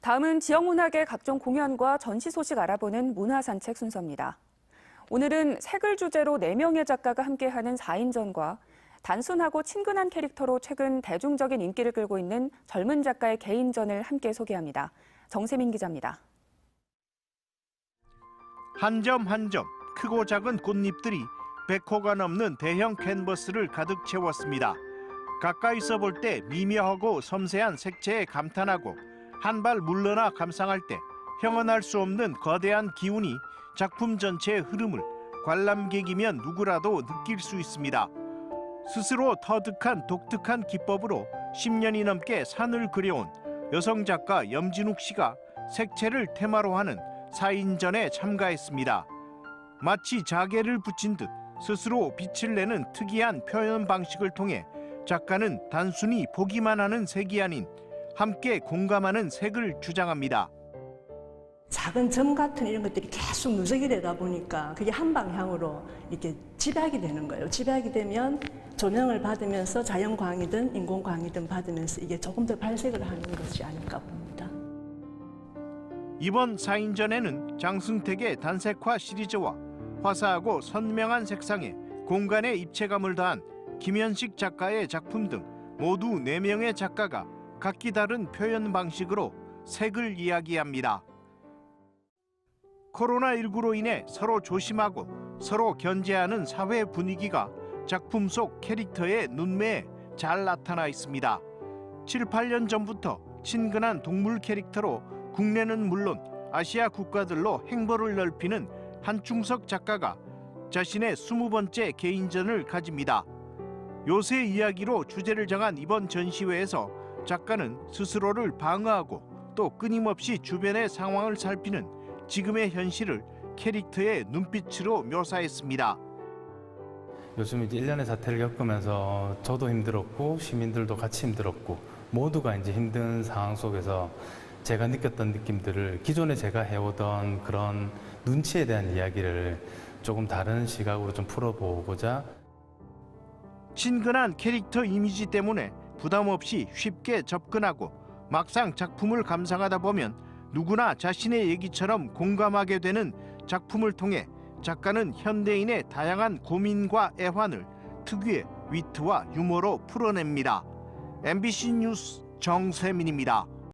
다음은 지역 문학의 각종 공연과 전시 소식 알아보는 문화 산책 순서입니다. 오늘은 색을 주제로 4명의 작가가 함께하는 4인전과 단순하고 친근한 캐릭터로 최근 대중적인 인기를 끌고 있는 젊은 작가의 개인전을 함께 소개합니다. 정세민 기자입니다. 한 점 한 점 크고 작은 꽃잎들이 100호가 넘는 대형 캔버스를 가득 채웠습니다. 가까이서 볼 때 미묘하고 섬세한 색채에 감탄하고 한 발 물러나 감상할 때 형언할 수 없는 거대한 기운이 작품 전체의 흐름을 관람객이면 누구라도 느낄 수 있습니다. 스스로 터득한 독특한 기법으로 10년이 넘게 산을 그려온 여성 작가 염진욱 씨가 색채를 테마로 하는 사인전에 참가했습니다. 마치 자개를 붙인 듯 스스로 빛을 내는 특이한 표현 방식을 통해 작가는 단순히 보기만 하는 색이 아닌 함께 공감하는 색을 주장합니다. 작은 점 같은 이런 것들이 계속 누적이 되다 보니까 그게 한 방향으로 이렇게 집약이 되는 거예요. 집약이 되면 조명을 받으면서 자연광이든 인공광이든 받으면서 이게 조금 더 발색을 하는 것이 아닐까 봅니다. 이번 사인전에는 장승택의 단색화 시리즈와 화사하고 선명한 색상에 공간의 입체감을 더한 김현식 작가의 작품 등 모두 4명의 작가가 각기 다른 표현 방식으로 색을 이야기합니다. 코로나19로 인해 서로 조심하고 서로 견제하는 사회 분위기가 작품 속 캐릭터의 눈매에 잘 나타나 있습니다. 7, 8년 전부터 친근한 동물 캐릭터로 국내는 물론 아시아 국가들로 행보를 넓히는 한충석 작가가 자신의 20번째 개인전을 가집니다. 요새 이야기로 주제를 정한 이번 전시회에서 작가는 스스로를 방어하고 또 끊임없이 주변의 상황을 살피는 지금의 현실을 캐릭터의 눈빛으로 묘사했습니다. 요즘 이제 일련의 사태를 겪으면서 저도 힘들었고 시민들도 같이 힘들었고 모두가 이제 힘든 상황 속에서 제가 느꼈던 느낌들을 기존에 제가 해오던 그런 눈치에 대한 이야기를 조금 다른 시각으로 좀 풀어보고자 친근한 캐릭터 이미지 때문에 부담 없이 쉽게 접근하고 막상 작품을 감상하다 보면 누구나 자신의 얘기처럼 공감하게 되는 작품을 통해 작가는 현대인의 다양한 고민과 애환을 특유의 위트와 유머로 풀어냅니다. MBC 뉴스 정세민입니다.